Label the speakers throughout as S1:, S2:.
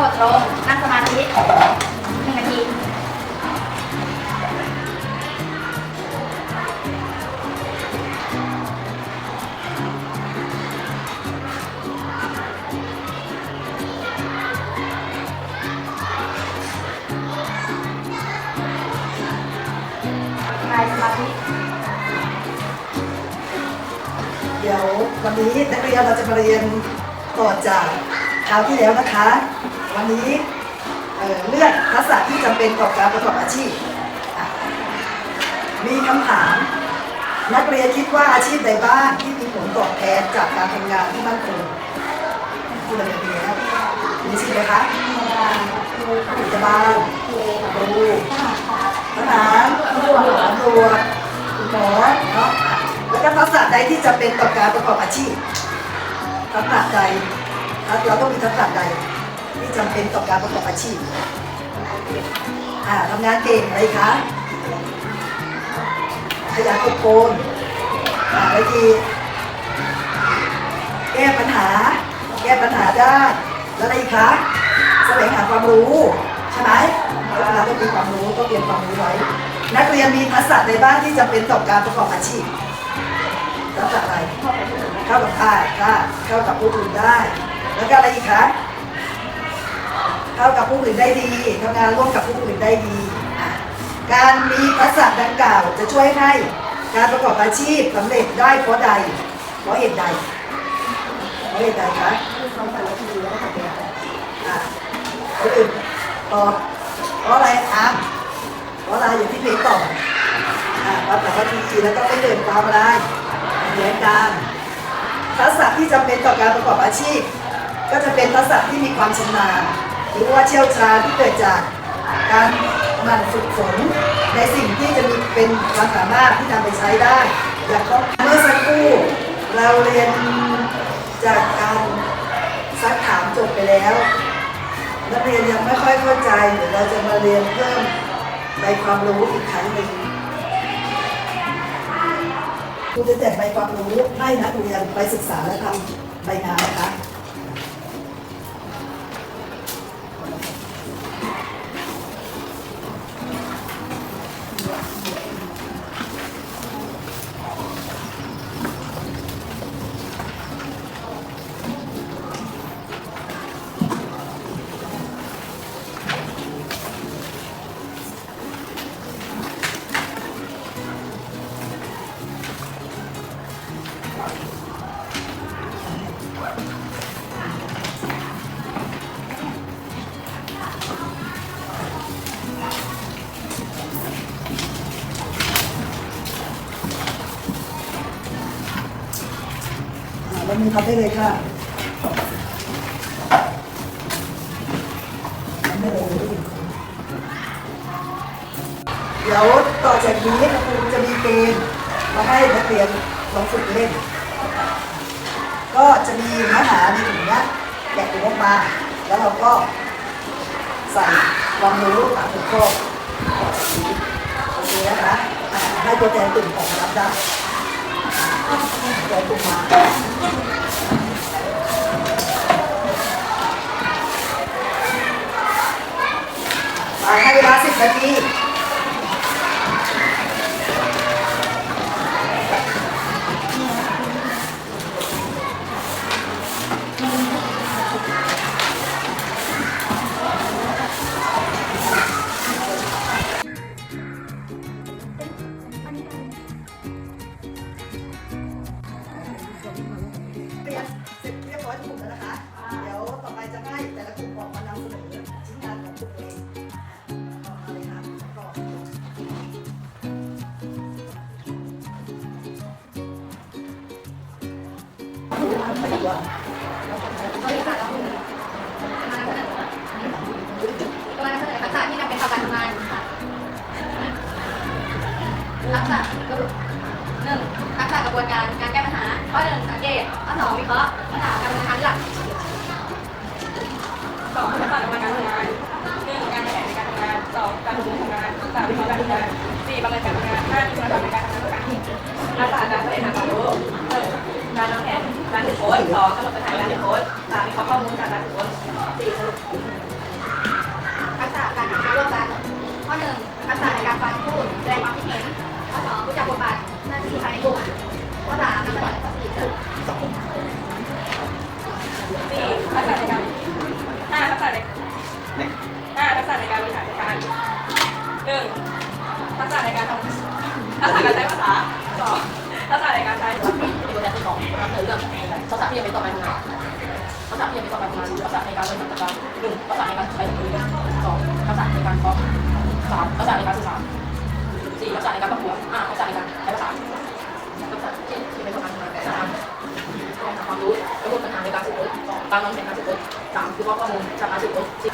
S1: หมดลงนั่งสมาธิหนึ่งนาทีกายสมาธิ
S2: เดี๋ยววันนี้นักเรียนเราจะมาเรียนต่อจากคราวที่แล้วนะคะ วันนี้เเลือกทักษะที่จำเป็นต่อการประกอบอาชีพ มีคำถาม นักเรียนคิดว่าอาชีพใดบ้างที่มีผลตอบแทนจากการทำงานที่มั่นคงพูดอะไรดีแล้วมีสิไหมคะพยาบาลครูทหารตำรวจตำรวจหมอเนาะแล้วก็ทักษะใดที่จะเป็นต่อการประกอบอาชีพทักษะใดเราต้องมีทักษะใด ที่จำเป็นต่อการประกอบอาชีพอ่าทำงานเก่งอะไรคะขยันอดทนอ่าอะไรอีแก้ปัญหา แก้ปัญหาได้แล้วอะไรอีกคะแสวงหาความรู้ใช่ไหมเพราต้องมีความรู้ต้องเรียนความรู้ไว้ นักเรียนมีทักษะใดบ้างที่จำเป็นต่อการประกอบอาชีพทักษะอะไรเข้ากับค่ายค่าเข้ากับผู้อื่นได้ แล้วก็อะไรอีกคะ เข้ากับผู้อื่นได้ดีทำงานร่วมกับผู้อื่นได้ดี การมีทักษะดังกล่าวจะช่วยให้การประกอบอาชีพสำเร็จได้เพราะใด เพราะเหตุใด เพราะเหตุใดคะอะคนอื่นตอบเพราะอะไรอะเพราะอะไรอย่างที่เพลงตอบอะรับแต่ว่าทีแล้วก็ไม่เดินตามอะไรเหมือนกันทักษะที่จำเป็นต่อการประกอบอาชีพ ก็จะเป็นทักษะที่มีความชำนาญ หรือว่าเชี่ยวชาญที่เกิดจากการหมั่นฝึกฝนในสิ่งที่จะมีเป็นความสามารถที่นำไปใช้ได้อย่างก็เมื่อสักครู่เราเรียนจากการซักถามจบไปแล้ว นักเรียนยังไม่ค่อยเข้าใจเดี๋ยวเราจะมาเรียนเพิ่มในความรู้อีกครั้งหนึ่งครูจะแจกใบความรู้ให้นักเรียนไปศึกษาและทำใบงานนะคะ มือทำได้เลยค่ะเดี๋ยวต่อจากนี้ครูจะมีเกมมาให้นักเรียนลองฝึกเล่น ก็จะมีเนื้อหาในถุงนี้แกะถุงออกมา แล้วเราก็ใส่ความรู้ตามหัวข้อโอเคนะคะให้ตัวแทนกลุ่มของรับได้เดี๋ยวตุกมาไปให้เวลา สิบน ร้อยทุกกลุ่มแล้วนะคะ เดี๋ยวต่อไปจะให้แต่ละกลุ่มบอกมานำเสนอชิ้นงานของกลุ่มตัวเองออมาเลยครับก็ไปดีกว่า
S1: งานสี่
S3: ประเมินการทำงานห้าคุณธรรมในการทำงานประการทักษะการแสดงหาความรู้หนึ่งการวางแผนารถือโค้ดสองกำหนดปัญหาการถือโค้ดสามวิเคราะห์ข้อมูลจากการถือโค้ดสี่สรุป
S1: ษะการทำงานร่วมกันข้อหนึ่งทักษะในการฟังพูดแสดงความคิดเห็นข้อสองรู้จักบทบาทหน้าที่ภายในกลุ่มข้อสามนำเสนอข้อสี่
S3: สี่ทักษะในการห้าทักษะในห้าทักษะในการบริหารจัดการหนึ่ง ษะในการทำทักษะการใช้ภาษาสองทักษะในการใช้
S4: ตัวแทนที่สองเธอเลือกทักษะที่จะเป็นต่อไปทำงานทักษะที่จะเป็นต่อไปทำงานทักษะในการบริหารจัดการหนึ่งทักษะในการใช้มือสองทักษะในการเคาะสามทักษะในการสื่อสารสี่ทักษะในการประกวดห้าทักษะในการใช้ภาษาทักษะที่ที่เป็นต่อไปทำงานสามความรู้กระบวนกาในการสืบสวนสองการวางแผนการสืบสวนสามคือข้อมูลจากการสืบสวนสี่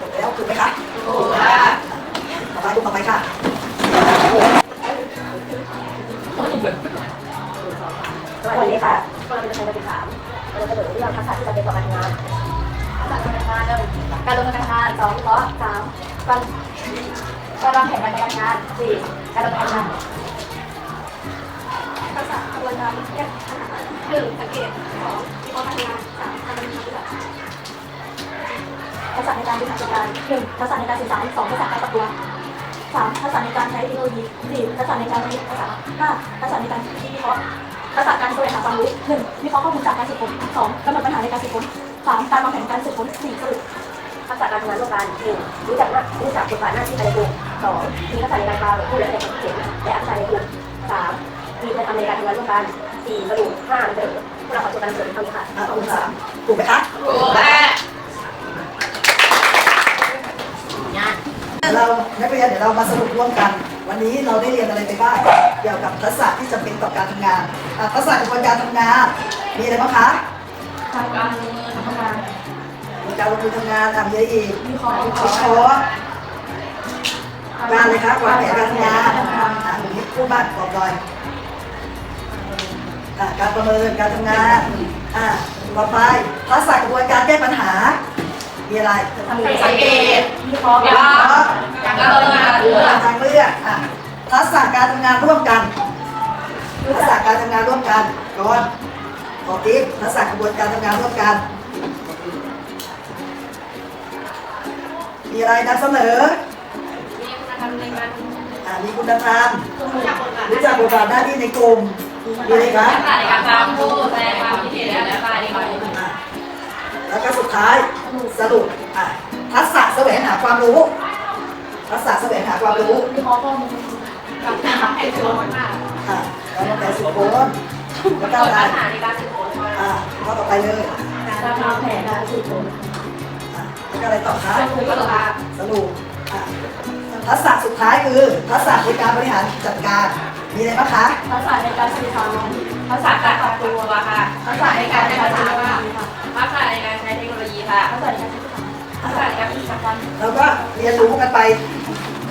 S2: จบแล้วถูกไหมคะถูกค่ะต่อไปกลุ่มต่อไปค่ะ
S4: วัสดีค่ะก็เราเป็นใครเป็นสามเราจะเสนอเรื่องทักษะที่จะเป็นต่อการทำงาน
S1: ทักษะการทำงานหนึ่งการลงมือการทำงานสองวิเคราะห์สามการการวางแผนการทำงานสี่การดำเนินงานทักษะกระบวนการแก้ปัญหนึ่งสังเกตสองวิเคราะห์การทำงานสามการดำเนินงาน
S5: ทักษะในการบริหารจัดการหนึ่งทักษะในการสื่อสารสองทักษะการปรับตัว สามทักษะในการใช้เทคโนโลยีสี่ทักษะในการประยุกต์ภาษาห้าทักษะในการคิดวิเคราะห์ทักษะการแสวงหาความรู้หนึ่งวิเคราะห์ข้อมูลจากการสืบค้นสองกำหนดปัญหาในการสืบค้นสามการวางแผนการสืบค้นสี่สรุป
S4: ทักษะการทำงานร่วมกันหนึ่งรู้จักหน้ารู้จักบทบาทหน้าที่ภายในกลุ่มสองมีทักษะในการฟังพูดและแสดงความคิดเห็นและอักษรในกลุ่มสามมีคุณธรรมในการทำงานร่วมกันสี่สรุปห้าเสนอพวกเราขอจบการเสนอเท่านี้ค่ะข
S2: อะกลุ่มสามถูกไหมคะ
S4: งาน
S2: เรานักเรียนเดี๋ยวเรามาสรุปร่วมกัน วันนี้เราได้เรียนอะไรไปบ้างเกี่ยวกับทักษะที่จำเป็นต่อการทำงานอะทักษะกระบวนการทำงานมีอะไรบ้างคะ
S5: ทำการทำงาน
S2: มีการลงมือทำงานอะมีอะไรอีก
S5: วิเคราะห์
S2: วิเคราะห์การเลยครับวางแผนการทำงานอะอย่างนี้พูดบ้างบอกหน่อยอะการประเมินการทำงานอะต่อไปทักษะกระบวนการแก้ปัญหา มีอะไร
S1: สังเกต
S5: วิเคราะห์
S1: วิเคราการดำงานเลือก
S2: ทางเลือกอะทักษะการทำงานร่วมกันทักษะการทำงานร่วมกันก่อนขอติ๊บทักษะกระบวนการทำงานร่วมกัน มีอะไรนำเสนอ
S1: มีคุณธรรมในการ
S2: อะมีคุณธรรม
S1: รู้จักบทบาท
S2: รู้จักบทบาทหน้าที่ในกลุ่มมีอะไรคะ
S1: ทักษะในการฟังพูดแสดงความคิดเห็นและการในการ
S2: อะ แล้วก็สุดท้ายสรุปอะทักษะแสวงหาความรู้ ทักษะแสวงหาความรู้
S5: วิเคราะห์ข้อมูล
S1: กับการทำให้ตัวคนมาก
S2: อะเราลงแต่สุโคนแล้วก็อะไร
S1: ปัญหาในการสืบสวน
S2: อะข้อต่อไปเลย
S5: การวางแผนการสืบสวน
S2: อะแล้วก็อะไรต่อคะ
S1: คือก็ตาม
S2: สรุปอะทักษะสุดท้ายคือทักษะในการบริหารจัดการมีอะไรบ้างคะ
S5: ทักษะในการสื่อสาร
S1: ทักษะการปรับตัวค่ะทักษะในการใช้ภาษาค่ะ
S5: ค่ะ
S1: ทักษะในการใช้เท คโนโลยีค่ะ
S5: ทักษะในการใช้ภาษา
S1: ทักษะในการสื่อสาร
S2: เราก็เรียนรู้กันไป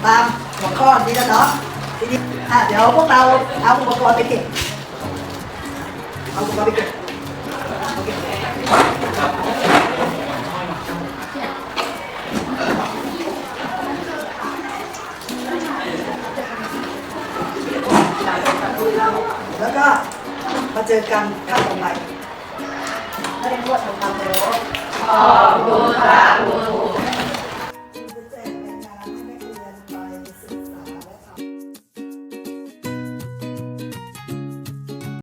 S2: ตามหัวข้อนี้แล้วเนาะทีนี้อะเดี๋ยวพวกเราเอาอุปกรณ์ไปเก็บเอาอุปกรณ์ไปเก็บเอเก็บแล้วก็มาเจอกันข้าวต่อไป
S4: ไม่ได้รวดทำความรู้
S1: อบคุณค่ะคุณครู